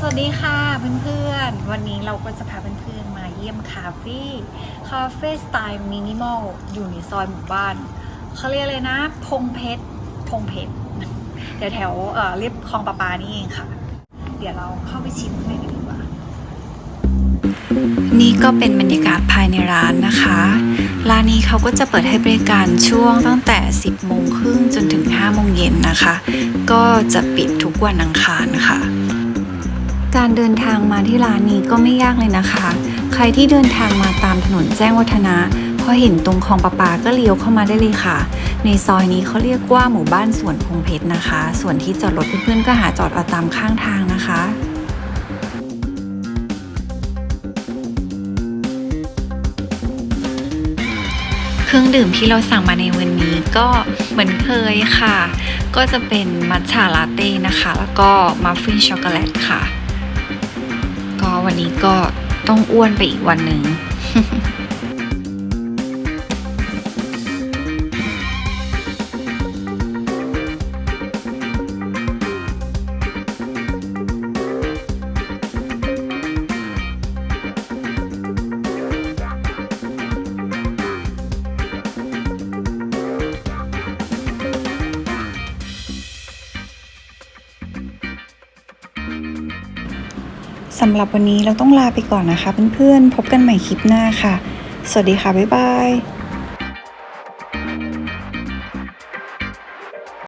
สวัสดีค่ะเพื่อนๆ วันนี้เราก็จะพาเพื่อนๆ มาเยี่ยมคาเฟ่คาเฟ่สไตล์มินิมอลอยู่ในซอยหมู่บ้านเขาเรียกเลยนะ พงเพชรพงเพชรเดี๋ยวแถวเอ่อเรียบคลองประปานี่เองค่ะ เดี๋ยวเราเข้าไปชิมข้างในกันดีกว่า นี่ก็เป็นบรรยากาศภายในร้านนะคะ ร้านนี้เขาก็จะเปิดให้บริการช่วงตั้งแต่ 10โมงครึ่งจนถึง5โมงเย็นนะคะ ก็จะปิดทุกวันอังคารค่ะ การเดินทางมาที่ร้านนี้ก็ไม่ยากเลยนะคะ ใครที่เดินทางมาตามถนนแจ้งวัฒนะพอเห็นตรงคลองประปาก็เลี้ยวเข้ามาได้เลยค่ะ ในซอยนี้เขาเรียกว่าหมู่บ้านสวนพงเพชรนะคะ ส่วนที่จอดรถเพื่อนๆก็หาจอดเอาตามข้างทางนะคะเครื่องดื่มที่เราสั่งมาในวันนี้ก็เหมือนเคยค่ะ ก็จะเป็นมัทฉาลาเต้นะคะ แล้วก็มัฟฟินช็อกโกแลตค่ะ วันนี้ก็ต้องอ้วนไปอีกวันหนึ่ง สำหรับวันนี้เราต้องลาไปก่อนนะคะเพื่อนๆพบกันใหม่คลิปหน้าค่ะ สวัสดีค่ะ บ๊ายบาย